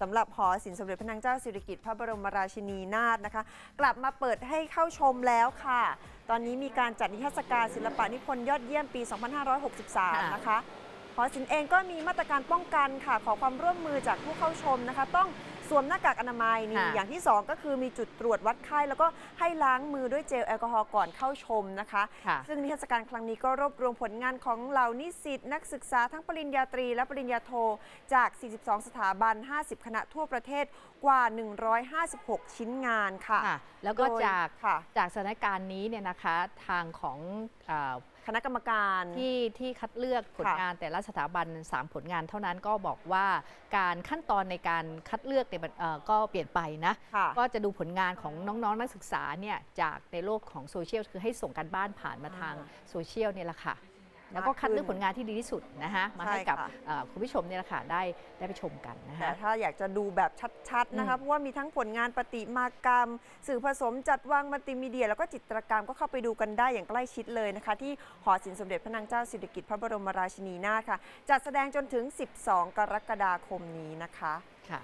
สำหรับหอศิลป์สมเด็จพระนางเจ้าสิริกิติ์พระบรมราชินีนาถนะคะ กลับมาเปิดให้เข้าชมแล้วค่ะ ตอนนี้มีการจัดนิทรรศการศิลปะนิพนธ์ยอดเยี่ยมปี 2563 นะคะหอศิลป์เองก็มีมาตรการป้องกันค่ะ ขอความร่วมมือจากผู้เข้าชมนะคะ ต้อง สวมหน้ากากอนามัยนี่ค่ะ อย่างที่ 2 ก็คือมีจุดตรวจวัดไข้แล้วก็ให้ล้างมือด้วยเจลแอลกอฮอล์ก่อนเข้าชมนะคะ ค่ะ ซึ่งนิทรรศการครั้งนี้ก็รวบรวมผลงานของเหล่านิสิตนักศึกษาทั้งปริญญาตรีและปริญญาโท จาก 42 สถาบัน 50 คณะทั่วประเทศกว่า 156 ชิ้นงานค่ะ ค่ะ แล้วก็โดยจากค่ะ จากสถานการณ์นี้เนี่ยนะคะทางของเอ่อคณะกรรมการ ที่ที่คัดเลือกผลค่ะ งานแต่ละสถาบัน 3 ผลงานเท่านั้นก็บอกว่าการขั้นตอนในการคัดเลือกเนี่ยมันเอ่อก็เปลี่ยนไปนะค่ะก็จะดูผลงานของน้องๆ นักศึกษาเนี่ยจากในโลกของโซเชียลคือให้ส่งการบ้านผ่านมาทางโซเชียลเนี่ยแหละค่ะแล้วก็คัดเลือกผลงานที่ดีที่สุดนะคะมาให้กับใช่ค่ะเอ่อคุณผู้ชมเนี่ยแหละค่ะได้ได้ไปชมกันนะแต่คะถ้าอยากจะดูแบบชัดๆนะคะอืมเพราะว่ามีทั้งผลงานประติมากรรม สื่อผสมจัดวางมัลติมีเดีย แล้วก็จิตรกรรมก็เข้าไปดูกันได้อย่างใกล้ชิดเลยนะคะ ที่หอศิลป์สมเด็จพระนางเจ้าสิริกิติ์พระบรมราชินีนาถค่ะจัดแสดงจนถึง 12 กรกฎาคมนี้นะคะค่ะ